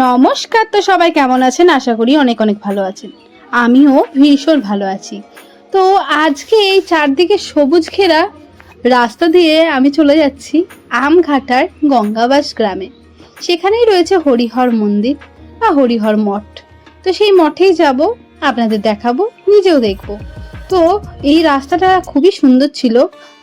নমস্কার তো সবাই, কেমন আছেন? আশা করি অনেক অনেক ভালো আছেন। আমিও ভীষণ ভালো আছি। তো আজকে এই চারদিকে সবুজ ঘেরা রাস্তা দিয়ে আমি চলে যাচ্ছি আমঘাটার গঙ্গাবাস গ্রামে। সেখানেই রয়েছে হরিহর মন্দির বা হরিহর মঠ। তো সেই মঠেই যাব, আপনাদের দেখাবো, নিজেও দেখব। তো এই রাস্তাটা খুবই সুন্দর ছিল।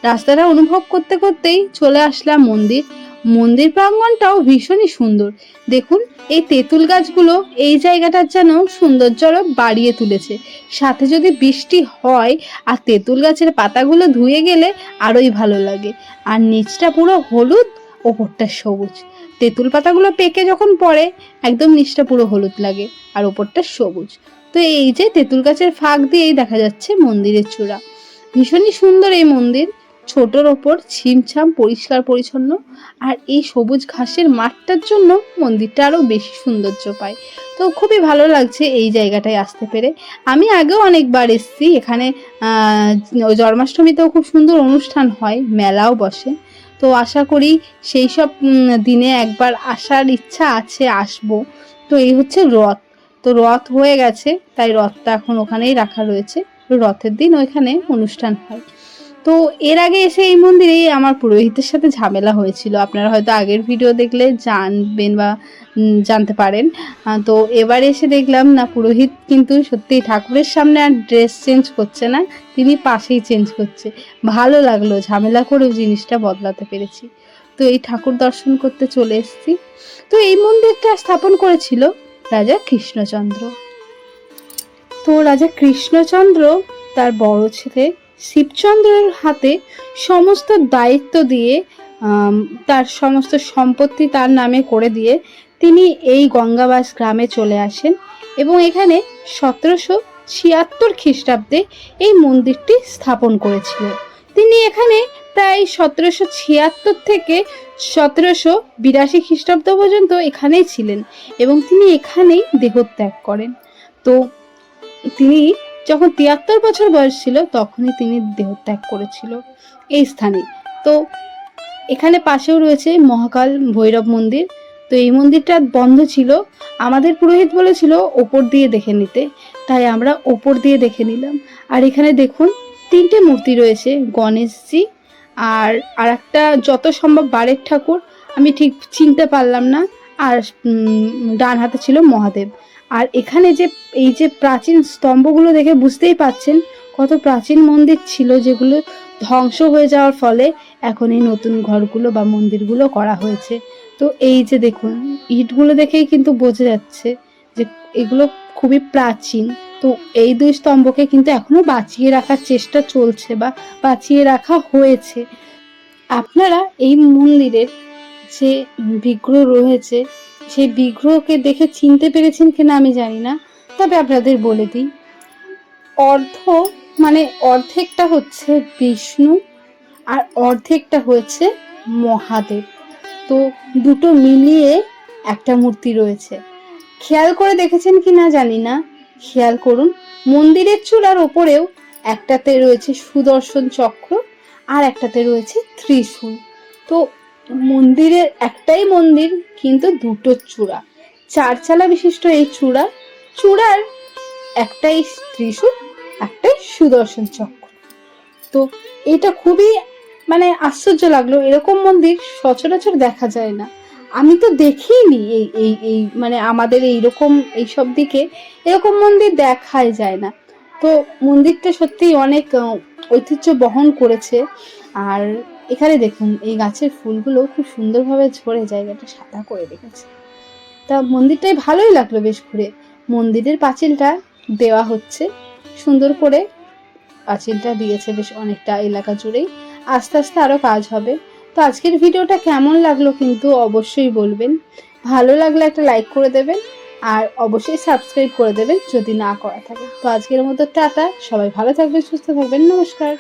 রাস্তাটা অনুভব করতে করতেই চলে আসলাম মন্দির। মন্দির প্রাঙ্গণটাও ভীষণই সুন্দর। দেখুন, এই তেঁতুল গাছগুলো এই জায়গাটার যেন সৌন্দর্য আরও বাড়িয়ে তুলেছে। সাথে যদি বৃষ্টি হয় আর তেঁতুল গাছের পাতাগুলো ধুয়ে গেলে আরোই ভালো লাগে। আর নিচটা পুরো হলুদ, ওপরটা সবুজ। তেঁতুল পাতাগুলো পেকে যখন পড়ে, একদম নিচটা পুরো হলুদ লাগে আর ওপরটা সবুজ। তো এই যে তেঁতুল গাছের ফাঁক দিয়েই দেখা যাচ্ছে মন্দিরের চূড়া। ভীষণই সুন্দর এই মন্দির। ছোটর ওপর ছিমছাম পরিষ্কার পরিচ্ছন্ন আর এই সবুজ ঘাসের মাঠটার জন্য মন্দিরটা আরও বেশি সৌন্দর্য পায়। তো খুবই ভালো লাগছে এই জায়গাটায় আসতে পেরে। আমি আগেও অনেকবার এসেছি, এখানে জন্মাষ্টমীতেও খুব সুন্দর অনুষ্ঠান হয়, মেলাও বসে। তো আশা করি সেই সব দিনে একবার আসার ইচ্ছা আছে, আসব। তো এই হচ্ছে রথ। তো রথ হয়ে গেছে, তাই রথটা এখন ওখানেই রাখা রয়েছে। রথের দিন ওইখানে অনুষ্ঠান হয়। তো এর আগে এসে এই মন্দিরেই আমার পুরোহিতের সাথে ঝামেলা হয়েছিল। আপনারা হয়তো আগের ভিডিও দেখলে জানবেন বা জানতে পারেন। তো এবার এসে দেখলাম, না, পুরোহিত কিন্তু সত্যি ঠাকুরের সামনে আর ড্রেস চেঞ্জ করছে না, তিনি পাশেই চেঞ্জ করছে। ভালো লাগল, ঝামেলা করেও জিনিসটা বদলাতে পেরেছি। তো এই ঠাকুর দর্শন করতে চলে এসেছি। তো এই মন্দিরটা স্থাপন করেছিল রাজা কৃষ্ণচন্দ্র। তো রাজা কৃষ্ণচন্দ্র তার বড় ছেলে শিবচন্দ্রের হাতে সমস্ত দায়িত্ব দিয়ে তার সমস্ত সম্পত্তি তার নামে করে দিয়ে তিনি এই গঙ্গাবাস গ্রামে চলে আসেন এবং এখানে সতেরোশো ছিয়াত্তর খ্রিস্টাব্দে এই মন্দিরটি স্থাপন করেছিল তিনি এখানে প্রায় সতেরোশো ছিয়াত্তর থেকে সতেরোশো বিরাশি খ্রিস্টাব্দ পর্যন্ত এখানেই ছিলেন এবং তিনি এখানেই দেহত্যাগ করেন। তো তিনি যখন তিয়াত্তর বছর বয়স ছিল, তখনই তিনি দেহত্যাগ করেছিল এই স্থানে। তো এখানে পাশেও রয়েছে মহাকাল ভৈরব মন্দির। তো এই মন্দিরটা বন্ধ ছিল। আমাদের পুরোহিত বলেছিল, ওপর দিয়ে দেখে নিতে। তাই আমরা ওপর দিয়ে দেখে নিলাম। আর এখানে দেখুন, তিনটে মূর্তি রয়েছে, গণেশজি আর আর একটা যত সম্ভব বারের ঠাকুর। আমি ঠিক চিনতে পারলাম না। আর ডান হাতে ছিল মহাদেব। আর এখানে যে, এই যে প্রাচীন স্তম্ভগুলো দেখে বুঝতেই পাচ্ছেন কত প্রাচীন মন্দির ছিল যেগুলো ধ্বংস হয়ে যাওয়ার ফলে এখন এই নতুন ঘরগুলো বা মন্দিরগুলো করা হয়েছে। তো এই যে দেখুন, ইটগুলো দেখেই কিন্তু বোঝা যাচ্ছে যে এগুলো খুবই প্রাচীন। তো এই দুই স্তম্ভকে কিন্তু এখনও বাঁচিয়ে রাখার চেষ্টা চলছে বা বাঁচিয়ে রাখা হয়েছে। আপনারা এই মন্দিরের যে বিগ্রহ রয়েছে, সেই বিগ্রহকে দেখে চিনতে পেরেছেন কিনা আমি জানি না, তবে আপনাদের বলে দিই। অর্ধ মানে অর্ধেকটা হচ্ছে বিষ্ণু আর অর্ধেকটা হয়েছে মহাদেব। তো দুটো মিলিয়ে একটা মূর্তি রয়েছে। খেয়াল করে দেখেছেন কি না জানি না, খেয়াল করুন, মন্দিরের চূড়ার ওপরেও একটাতে রয়েছে সুদর্শন চক্র আর একটাতে রয়েছে ত্রিশূল। তো মন্দিরের একটাই মন্দির, কিন্তু দুটো চূড়া। চারচালা বিশিষ্ট এই চূড়া, চূড়ার একটাই ত্রিশূল, একটাই সুদর্শন চক্র। তো এটা খুবই মানে আশ্চর্য লাগল, এরকম মন্দির সচরাচর দেখা যায় না। আমি তো দেখিনি এই এই এই মানে আমাদের এইরকম, এইসব দিকে এরকম মন্দির দেখাই যায় না। তো মন্দিরটা সত্যিই অনেক ঐতিহ্য বহন করেছে। আর এখানে দেখুন, এই গাছের ফুলগুলো খুব সুন্দরভাবে ঝরে জায়গাটা সাদা করে রেখেছে। তা মন্দিরটাই ভালোই লাগল বেশ ঘুরে। মন্দিরের পাঁচিলটা দেওয়া হচ্ছে, সুন্দর করে পাঁচিলটা দিয়েছে বেশ অনেকটা এলাকা জুড়েই। আস্তে আস্তে আরও কাজ হবে। তো আজকের ভিডিওটা কেমন লাগল কিন্তু অবশ্যই বলবেন। ভালো লাগলে একটা লাইক করে দেবেন আর অবশ্যই সাবস্ক্রাইব করে দেবেন যদি না করা থাকে। তো আজকের মতো টাটা, সবাই ভালো থাকবেন, সুস্থ থাকবেন, নমস্কার।